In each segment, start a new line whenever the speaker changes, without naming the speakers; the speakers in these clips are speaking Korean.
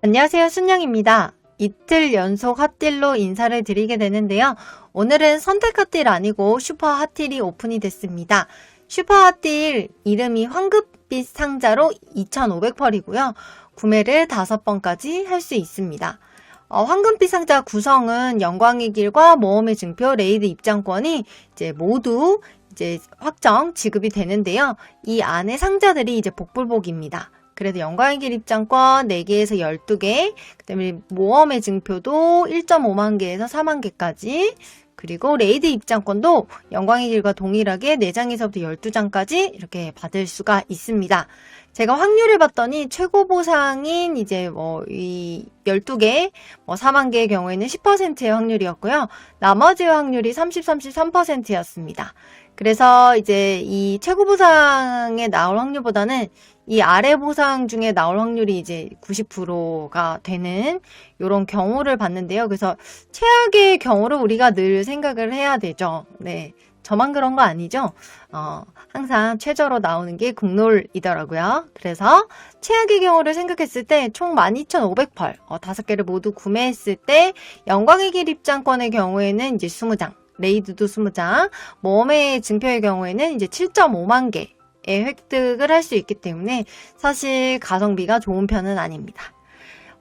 안녕하세요. 순영입니다. 이틀 연속 핫딜로 인사를 드리게 되는데요. 오늘은 선택 핫딜 아니고 슈퍼 핫딜이 오픈이 됐습니다. 슈퍼 핫딜 이름이 황금빛 상자로 2,500펄이고요. 구매를 5번까지 할 수 있습니다. 어, 황금빛 상자 구성은 영광의 길과 모험의 증표, 레이드 입장권이 이제 모두 이제 확정 지급이 되는데요. 이 안에 상자들이 이제 복불복입니다. 그래서 영광의 길 입장권 4개에서 12개, 그 다음에 모험의 증표도 1.5만 개에서 4만 개까지, 그리고 레이드 입장권도 영광의 길과 동일하게 4장에서부터 12장까지 이렇게 받을 수가 있습니다. 제가 확률을 봤더니 최고 보상인 이제 뭐 이 12개, 뭐 4만 개의 경우에는 10%의 확률이었고요. 나머지의 확률이 30, 33%였습니다. 그래서 이제 이 최고 보상에 나올 확률보다는 이 아래 보상 중에 나올 확률이 이제 90%가 되는 이런 경우를 봤는데요. 그래서 최악의 경우를 우리가 늘 생각을 해야 되죠. 네. 저만 그런 거 아니죠? 어, 항상 최저로 나오는 게 국룰이더라고요. 그래서 최악의 경우를 생각했을 때 총 12,500펄, 어, 5개를 모두 구매했을 때 영광의 길 입장권의 경우에는 이제 20장, 레이드도 20장, 모험의 증표의 경우에는 이제 7.5만 개의 획득을 할 수 있기 때문에 사실 가성비가 좋은 편은 아닙니다.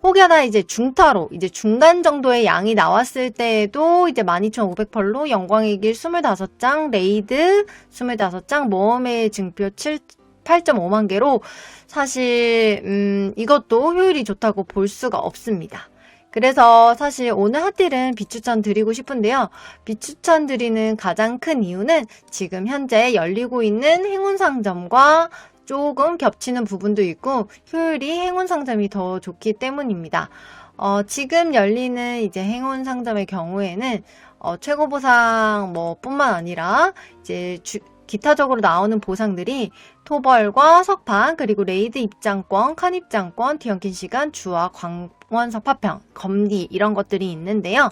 혹여나 이제 중타로 이제 중간 정도의 양이 나왔을 때에도 이제 12,500펄로 영광의 길 25장, 레이드 25장, 모험의 증표 7, 8.5만 개로 사실 음, 이것도 효율이 좋다고 볼 수가 없습니다. 그래서 사실 오늘 핫딜은 비추천 드리고 싶은데요. 비추천 드리는 가장 큰 이유는 지금 현재 열리고 있는 행운 상점과 조금 겹치는 부분도 있고 효율이 행운 상점이 더 좋기 때문입니다. 어, 지금 열리는 이제 행운 상점의 경우에는 어, 최고 보상 뭐 뿐만 아니라 이제 주- 기타적으로 나오는 보상들이 토벌과 석판 그리고 레이드 입장권, 칸 입장권, 뒤엉킨 시간, 주화, 광원석 파평, 검기 이런 것들이 있는데요.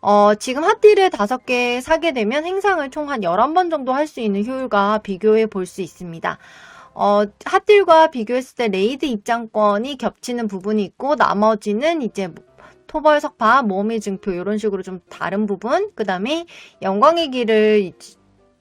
어, 지금 핫딜을 5개 사게 되면 행상을 총한 11번 정도 할 수 있는 효율과 비교해 볼 수 있습니다. 어, 핫딜과 비교했을 때 레이드 입장권이 겹치는 부분이 있고 나머지는 이제 뭐 토벌 석파, 모험의 증표 이런 식으로 좀 다른 부분, 그 다음에 영광의 길을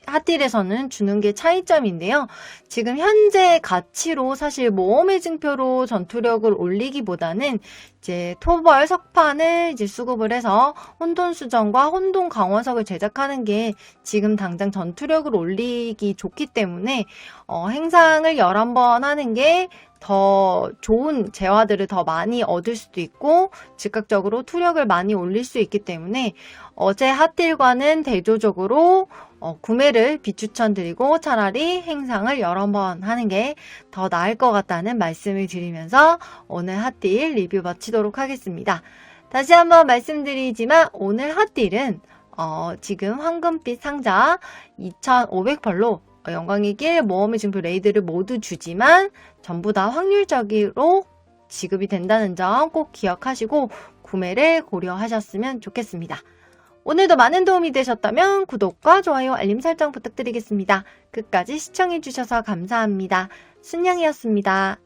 핫딜에서는 주는 게 차이점인데요. 지금 현재 가치로 사실 모험의 증표로 전투력을 올리기보다는 이제 토벌 석판을 이제 수급을 해서 혼돈 수정과 혼돈 강화석을 제작하는 게 지금 당장 전투력을 올리기 좋기 때문에 어, 행상을 11번 하는 게더 좋은 재화들을 더 많이 얻을 수도 있고 즉각적으로 투력을 많이 올릴 수 있기 때문에 어제 핫딜과는 대조적으로 어, 구매를 비추천드리고 차라리 행상을 여러 번 하는 게 더 나을 것 같다는 말씀을 드리면서 오늘 핫딜 리뷰 마치도록 하겠습니다. 다시 한번 말씀드리지만 오늘 핫딜은 어, 지금 황금빛 상자 2,500펄로 영광의 길 모험의 증표 레이드를 모두 주지만 전부 다 확률적으로 지급이 된다는 점 꼭 기억하시고 구매를 고려하셨으면 좋겠습니다. 오늘도 많은 도움이 되셨다면 구독과 좋아요, 알림 설정 부탁드리겠습니다. 끝까지 시청해주셔서 감사합니다. 순영이었습니다.